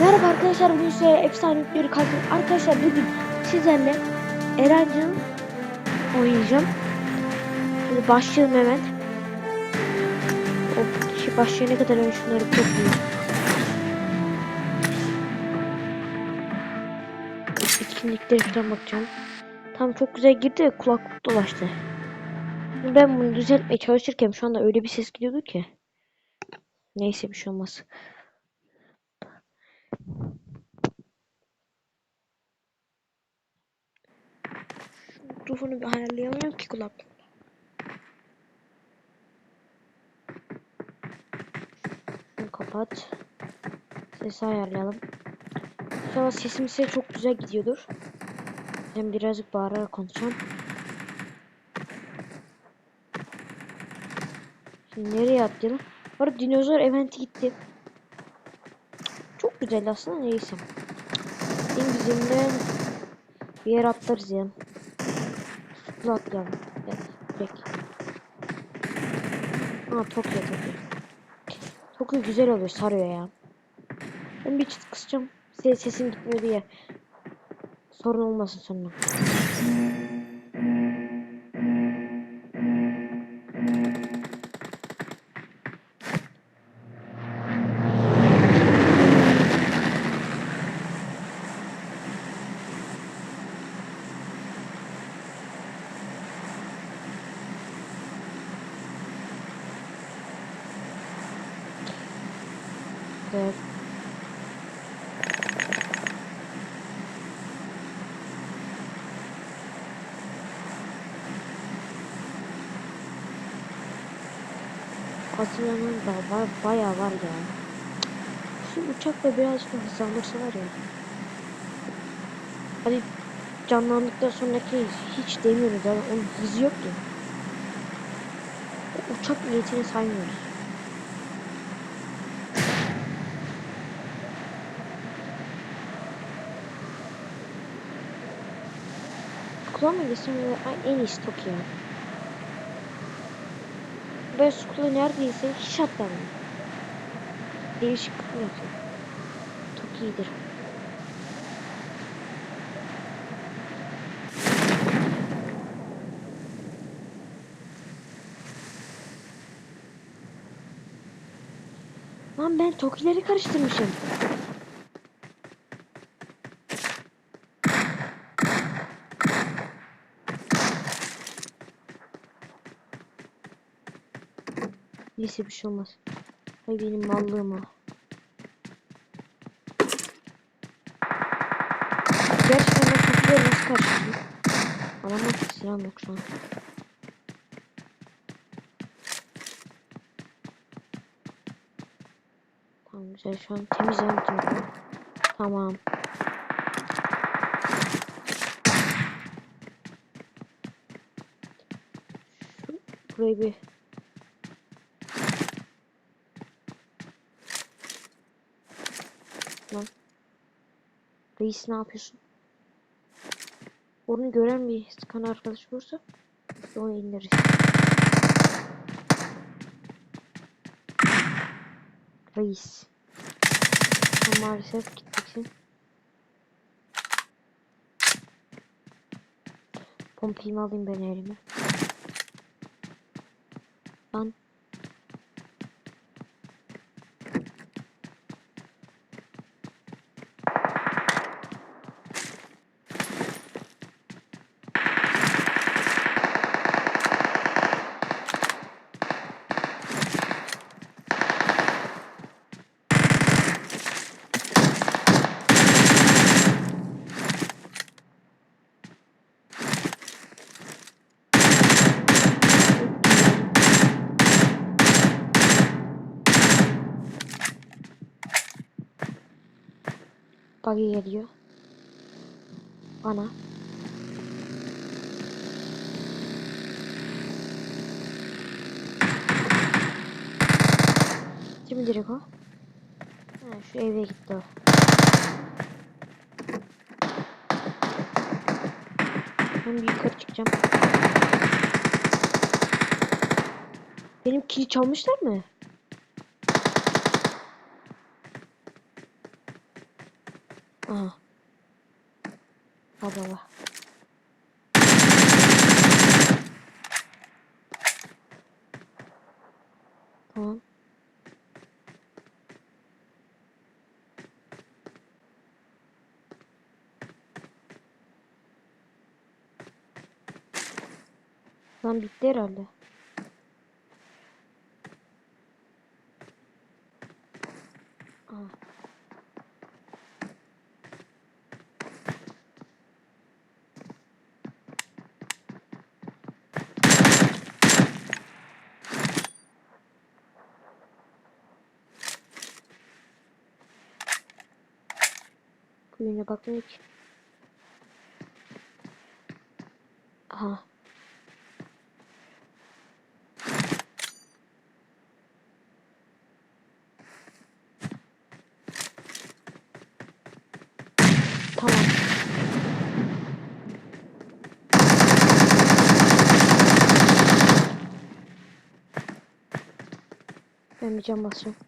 Merhaba arkadaşlar bugün size efsane bir kalbim. Arkadaşlar bugün sizlerle Erencil oynayacağım. Şimdi başlayalım hemen. O kişi başlayana kadar ben şunları toplayayım. Etkinlikleri falan bakacağım. Tam çok güzel girdi ve kulaklık dolaştı. Ben bunu düzeltmeye çalışırken şu anda öyle bir ses gidiyordu ki. Neyse bir şey olmaz. Mikrofonu bir ayarlayamıyorum ki kulaklık. Kapat. Sesi ayarlayalım. An sesim size çok güzel gidiyordur. Ben birazcık bağırarak konuşacağım. Şimdi nereye atlayalım? Arada dinozor eventi gitti. Güzel aslında neyse. En güzelinden bir yer atlarız ya. Su atlayalım. Evet, direkt. Ha Tokyo Tokyo. Tokyo güzel oluyor sarıyor ya. Ben bir çıt kısacağım. Sesim gitmiyor diye. Sorun olmasın sonra. Evet. Haziran'ın da var, bayağı var ya. Şu uçakla birazcık da hızlandırsalar ya. Hani canlandıktan sonraki hiç demiyoruz yani onun hızı yok ki. Uçak niyetini saymıyoruz. Kulağıma gitsem ay en iyisi Tokyo. Ben Skula neredeyse hiç atlamam. Değişiklik yapıyor. Çok iyidir. Lan ben Tokileri karıştırmışım. Neyse bir şey olmaz. Ay benim mallığım o. Gerçekten ben Tokileri nasıl karıştırdım? Adamın silahım yok şu an. Tamam güzel şu an temizledim temizledim. Tamam. Şu, burayı bir Lan. Reis ne yapıyorsun? Onu gören bir skan arkadaş olursa onu indiririz. Reis. Maalesef gittiksin. Pompayımı alayım ben elime. Lan. Buggy geliyor. Bana. Kim direkt o? Ha, şu eve gitti o. Ben bir yukarı çıkacağım. Benim kili çalmışlar mı? Aha. Baba. Tamam. Lan bitti herhalde. Aa. Kuyuna bakmıyor ki. Aha. Tamam. Ben bir cam basıyorum.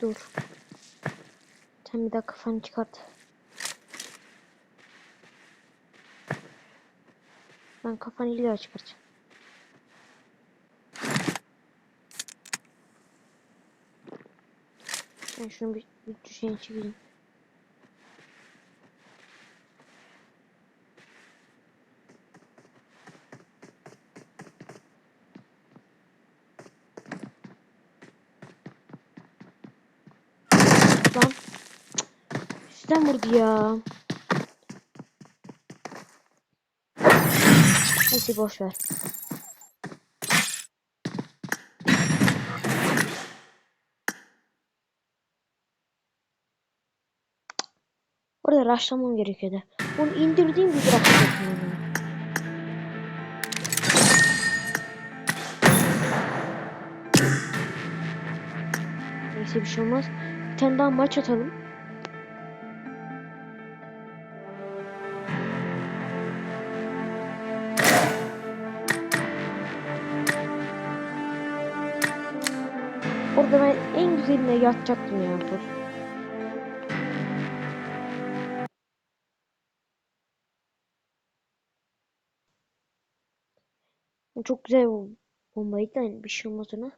Dur. Sen bir daha kafanı çıkart. Ben kafanı illa çıkartacağım. Ben şunu bir, bir düşeyim çekeyim. Lan. Üstten vurdu ya. Neyse boş ver. Orada raşlamam gerekiyordu. Onu indirdiğim gibi bırakacaktım onu. Neyse bir şey olmaz. Bir tane daha maç atalım. En güzeline yatacaktım ya. Dur. Çok güzel bombaydı da hani bir şey olmaz ona.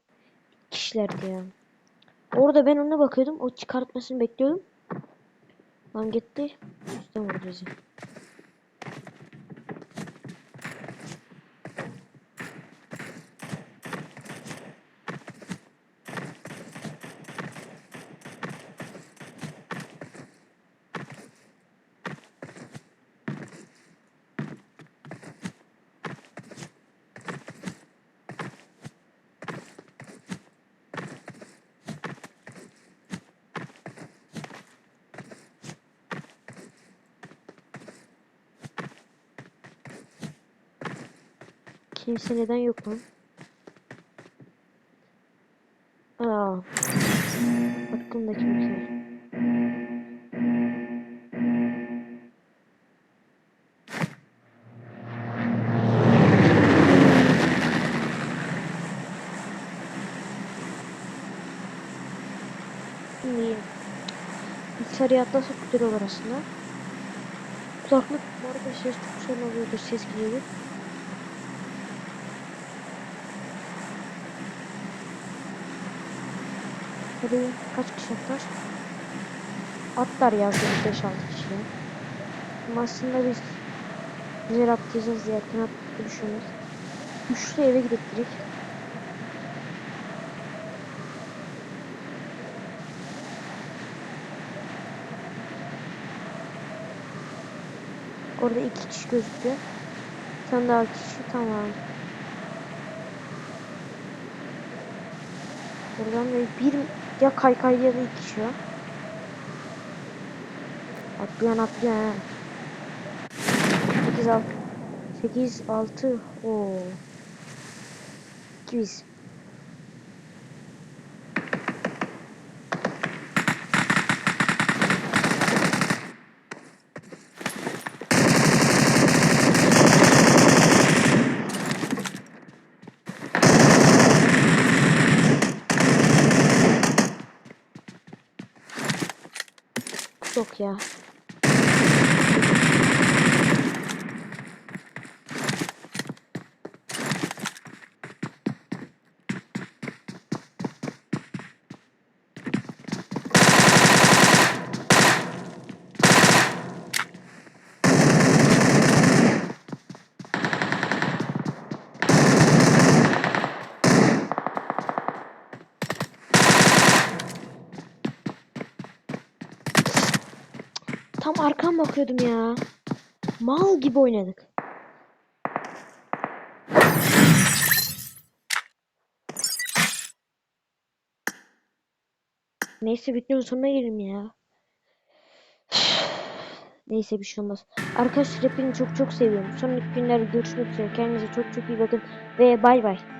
Kişilerdi ya. Orada ben ona bakıyordum. O çıkartmasını bekliyordum. Lan gitti. Üstten vurdu bizi. Kimse neden yok lan? Aa. Hakkında kimse. Şimdi bilgisayarı atlasak güzel olur aslında. Kulaklık bu arada ses çok sorun oluyordur ses geliyor. Hadi kaç kişi atlar? Atlar yazdı 5-6 kişi. Ama aslında biz güzel atlayacağız diye yakın atlayıp düşünüyoruz. Üçlü eve gidip direkt. Orada iki kişi gözüktü. Sen daha kişi tamam. Buradan da bir ya kaykay ya da var. Atlayan atlayan ha. 8 6 8 6 o 200 yok ya. Tam arkam bakıyordum ya. Mal gibi oynadık. Neyse videonun sonuna gelelim ya. Neyse bir şey olmaz. Arkadaşlar hepinizi çok çok seviyorum. Sonraki günlerde görüşmek üzere. Kendinize çok çok iyi bakın. Ve bay bay.